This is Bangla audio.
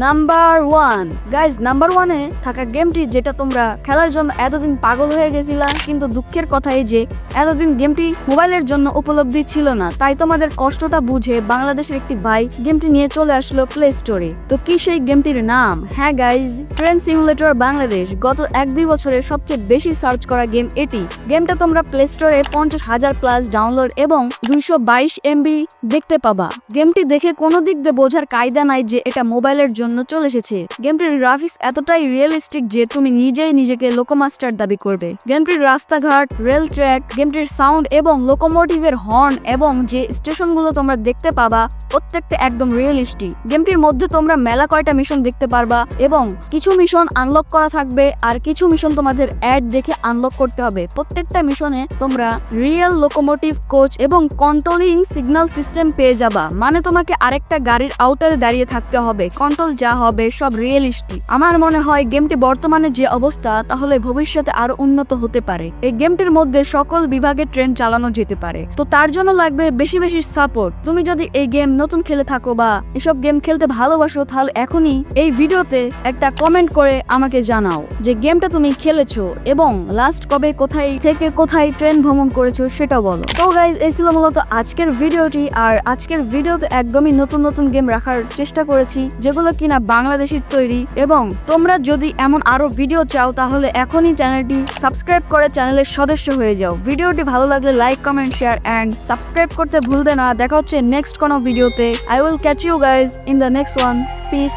নাম্বার ওয়ান গাইজ নাম্বার ওয়ানে থাকা গেমটি যেটা তোমরা খেলার জন্য এতদিন পাগল হয়ে গেছিলা, কিন্তু দুঃখের কথা এই যে, এতদিন গেমটি মোবাইলের জন্য উপলব্ধি ছিল না। তাই তোমাদের কষ্টটা বুঝে বাংলাদেশের একটি ভাই গেমটি নিয়ে চলে আসলো প্লে স্টোরে তো কি সেই গেমটির নাম? হ্যাঁ গাইজ ট্রেন সিমুলেটর বাংলাদেশ গত এক দুই বছরে সবচেয়ে বেশি সার্চ করা গেম এটি। গেমটা তোমরা প্লে স্টোরে পঞ্চাশ হাজার প্লাস ডাউনলোড এবং দুইশো বাইশ এমবি দেখতে পাবা। গেমটি দেখে কোনো দিক দিয়ে বোঝার কায়দা নাই যে এটা মোবাইলের জন্য চলে এসেছে। গেমটির গ্রাফিক্স এতটাই রিয়েলিস্টিক যে তুমি নিজেই নিজেকে লোকোমাস্টার দাবি করবে। গেমটির রাস্তাঘাট রেল ট্র্যাক গেমটির সাউন্ড এবং লোকোমোটিভের হর্ন এবং যে স্টেশনগুলো তোমরা দেখতে পাবা, প্রত্যেকটা একদম রিয়েলিস্টিক গেমটির মধ্যে তোমরা মেলা কয়টা মিশন দেখতে পারবা এবং কিছু মিশন আনলক করা থাকবে আর কিছু মিশন তোমাদের অ্যাড দেখে আনলক করতে হবে। প্রত্যেকটা মিশনে তোমরা রিয়েল লোকোমোটিভ কোচ এবং কন্ট্রোলিং সিগন্যাল সিস্টেম পেয়ে যাবা। মানে তোমাকে আরেকটা গাড়ির আউটারে দাঁড়িয়ে থাকতে হবে। কন্ট্রোল যা হবে সব রিয়েলিস্টিক আমার মনে হয় গেমটি বর্তমানে যে অবস্থা, তাহলে ভবিষ্যতে আরও উন্নত হতে পারে। এই গেমটির মধ্যে সকল বিভাগে ট্রেন চালানো যেতে পারে। তো তার জন্য লাগবে বেশি বেশি সাপোর্ট তুমি যদি এই গেম নতুন খেলে থাকো বা এসব গেম খেলতে ভালোবাসো, তাহলে এখনই এই ভিডিওতে একটা কমেন্ট করে আমাকে জানাও যে গেমটা তুমি খেলেছো এবং লাস্ট কবে কোথায় থেকে কোথায় ট্রেন ভ্রমণ করেছ সেটা বলো। তো গাইজ এই ছিল মূলত আজকের ভিডিওটি। আর আজকের ভিডিওতে একদমই নতুন নতুন গেম রাখার চেষ্টা করেছি, যেগুলো কিনা বাংলাদেশের তৈরি এবং তোমরা যদি এমন আরও ভিডিও চাও, তাহলে এখনই চ্যানেলটি সাবস্ক্রাইব করে চ্যানেলের সদস্য হয়ে যাও। ভিডিওটি ভালো লাগলে like comment share and subscribe করতে ভুলবে না। দেখা হচ্ছে নেক্সট কোনো ভিডিওতে I will catch you guys in the next one peace